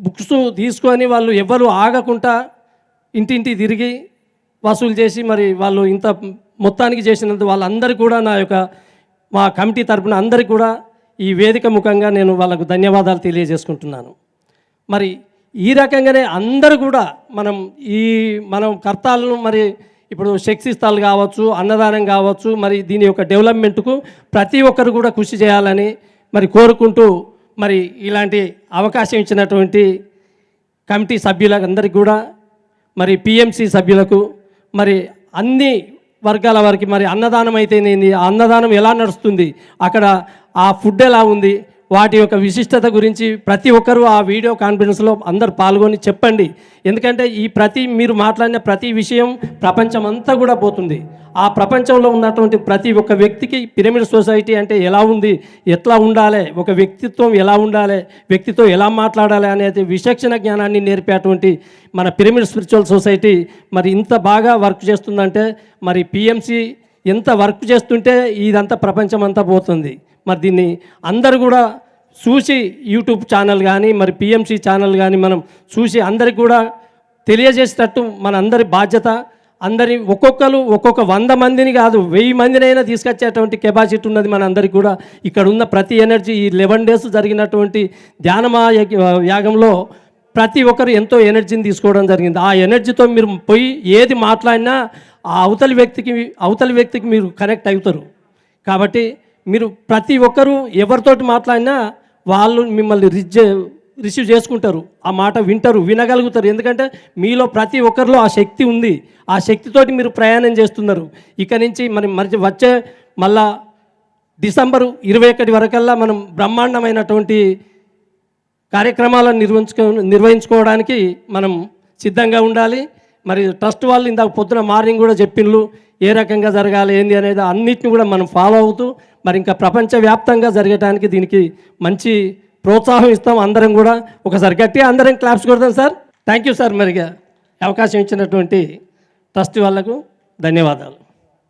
Books తీసుకొని వాళ్ళు ఎవ్వరు ఆగకుండా ఇంటింటి తిరిగి వసూలు చేసి మరి వాళ్ళు ఇంత మొత్తానికి చేసినందుకు వాళ్ళందరికీ కూడా నా యొక్క మా కమిటీ తరపున అందరికీ కూడా ఈ వేదిక ముఖంగా నేను వాళ్ళకు ధన్యవాదాలు తెలియజేసుకుంటున్నాను. మరి ఈ రకంగానే అందరూ కూడా మనం ఈ మనం కర్తాలను మరి ఇప్పుడు శక్తిస్థాలు కావచ్చు అన్నదానం కావచ్చు మరి దీని యొక్క డెవలప్మెంట్కు ప్రతి ఒక్కరు కూడా కృషి చేయాలని మరి కోరుకుంటూ మరి ఇలాంటి అవకాశం ఇచ్చినటువంటి కమిటీ సభ్యులందరికీ కూడా మరి పిఎంసి సభ్యులకు మరి అన్ని వర్గాల వారికి మరి అన్నదానం అయితేనేది? ఆ అన్నదానం ఎలా నడుస్తుంది? అక్కడ ఆ ఫుడ్ ఎలా ఉంది? వాటి యొక్క విశిష్టత గురించి ప్రతి ఒక్కరూ ఆ వీడియో కాన్ఫరెన్స్లో అందరు పాల్గొని చెప్పండి. ఎందుకంటే ఈ ప్రతి మీరు మాట్లాడిన ప్రతి విషయం ప్రపంచం అంతా కూడా పోతుంది. ఆ ప్రపంచంలో ఉన్నటువంటి ప్రతి ఒక్క వ్యక్తికి పిరమిడ్ సొసైటీ అంటే ఎలా ఉంది ఎట్లా ఉండాలి ఒక వ్యక్తిత్వం ఎలా ఉండాలి వ్యక్తితో ఎలా మాట్లాడాలి అనేది విచక్షణ జ్ఞానాన్ని నేర్పేటువంటి మన పిరమిడ్ స్పిరిచువల్ సొసైటీ మరి ఇంత బాగా వర్క్ చేస్తుందంటే మరి పిఎంసి ఎంత వర్క్ చేస్తుంటే ఇదంతా ప్రపంచం అంతా పోతుంది. మరి దీన్ని అందరు కూడా చూసి యూట్యూబ్ ఛానల్ కానీ మరి పిఎంసి ఛానల్ కానీ మనం చూసి అందరికి కూడా తెలియజేసేటట్టు మన అందరి బాధ్యత అందరి ఒక్కొక్కరు ఒక్కొక్క వంద మందిని కాదు వెయ్యి మందినైనా తీసుకొచ్చేటువంటి కెపాసిటీ ఉన్నది మన అందరికి కూడా. ఇక్కడ ఉన్న ప్రతి ఎనర్జీ ఈ లెవెన్ డేస్ జరిగినటువంటి ధ్యానమా యాగంలో ప్రతి ఒక్కరు ఎంతో ఎనర్జీని తీసుకోవడం జరిగింది. ఆ ఎనర్జీతో మీరు పోయి ఏది మాట్లాడినా ఆ అవతలి వ్యక్తికి అవతలి వ్యక్తికి మీరు కనెక్ట్ అవుతారు. కాబట్టి మీరు ప్రతి ఒక్కరూ ఎవరితోటి మాట్లాడినా వాళ్ళు మిమ్మల్ని రిజ్ రిసీవ్ చేసుకుంటారు. ఆ మాట వింటారు వినగలుగుతారు. ఎందుకంటే మీలో ప్రతి ఒక్కరిలో ఆ శక్తి ఉంది. ఆ శక్తితోటి మీరు ప్రయాణం చేస్తున్నారు. ఇక నుంచి మరి మరి వచ్చే మళ్ళా డిసెంబరు ఇరవై ఒకటి వరకల్లా మనం బ్రహ్మాండమైనటువంటి కార్యక్రమాలను నిర్వహించుకో నిర్వహించుకోవడానికి మనం సిద్ధంగా ఉండాలి. మరి ట్రస్ట్ వాళ్ళు ఇందాక పొద్దున మార్నింగ్ కూడా చెప్పిండ్రు ఏ రకంగా జరగాలి ఏంది అనేది అన్నిటిని కూడా మనం ఫాలో అవుతూ మరి ఇంకా ప్రపంచవ్యాప్తంగా జరగడానికి దీనికి మంచి ప్రోత్సాహం ఇస్తాం అందరం కూడా. ఒకసారి గట్టిగా అందరం క్లాప్స్ కొడతాం సార్. థ్యాంక్ యూ సార్ మరిగా అవకాశం ఇచ్చినటువంటి ట్రస్ట్ వాళ్ళకు ధన్యవాదాలు.